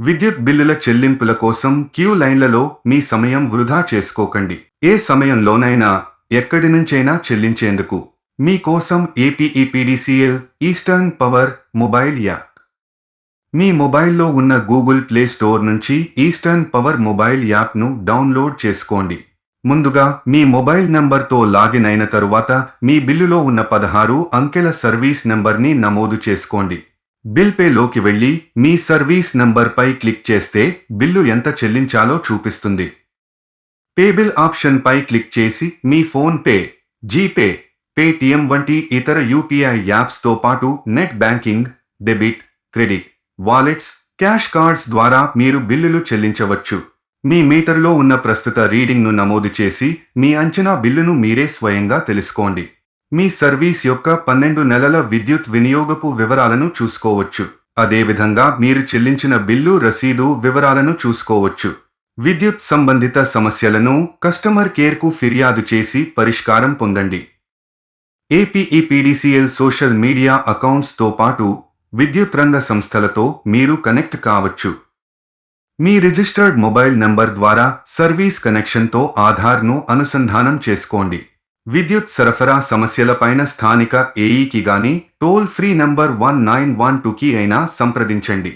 విద్యుత్ బిల్లుల చెల్లింపుల కోసం క్యూ లైన్లలో మీ సమయం వృధా చేసుకోకండి. ఏ సమయంలోనైనా ఎక్కడి నుంచైనా చెల్లించేందుకు. మీకోసం APEPDCL eastern power mobile app మీ మొబైల్లో ఉన్న గూగుల్ ప్లే స్టోర్ నుంచి ఈస్టర్న్ పవర్ మొబైల్ యాప్ను డౌన్లోడ్ చేసుకోండి. ముందుగా మీ మొబైల్ నంబర్తో లాగిన్ అయిన తరువాత మీ బిల్లులో ఉన్న పదహారు అంకెల సర్వీస్ నంబర్ని నమోదు చేసుకోండి. బిల్ పేలోకి వెళ్ళి మీ సర్వీస్ నంబర్పై క్లిక్ చేస్తే బిల్లు ఎంత చెల్లించాలో చూపిస్తుంది. పే బిల్ ఆప్షన్పై క్లిక్ చేసి మీ ఫోన్ పే జీపే పేటిఎం వంటి ఇతర యూపీఐ యాప్స్తో పాటు net banking debit credit wallets cash cards ద్వారా మీరు బిల్లులు చెల్లించవచ్చు. మీ మీటర్లో ఉన్న ప్రస్తుత రీడింగ్ను నమోదు చేసి మీ అంచనా బిల్లును మీరే స్వయంగా తెలుసుకోండి. మీ సర్వీస్ యొక్క పన్నెండు నెలల విద్యుత్ వినియోగపు వివరాలను చూసుకోవచ్చు. అదేవిధంగా మీరు చెల్లించిన బిల్లు రసీదు వివరాలను చూసుకోవచ్చు. విద్యుత్ సంబంధిత సమస్యలను కస్టమర్ కేర్కు ఫిర్యాదు చేసి పరిష్కారం పొందండి. ఏపీఈపీడీసీఎల్ సోషల్ మీడియా అకౌంట్స్తో పాటు విద్యుత్ రంగ సంస్థలతో మీరు కనెక్ట్ కావచ్చు. మీ రిజిస్టర్డ్ మొబైల్ నంబర్ ద్వారా సర్వీస్ కనెక్షన్తో ఆధార్ను అనుసంధానం చేసుకోండి. విద్యుత్ సరఫరా సమస్యలపైన స్థానిక ఏఈకి గాని toll free number one nine one టూకి అయినా సంప్రదించండి.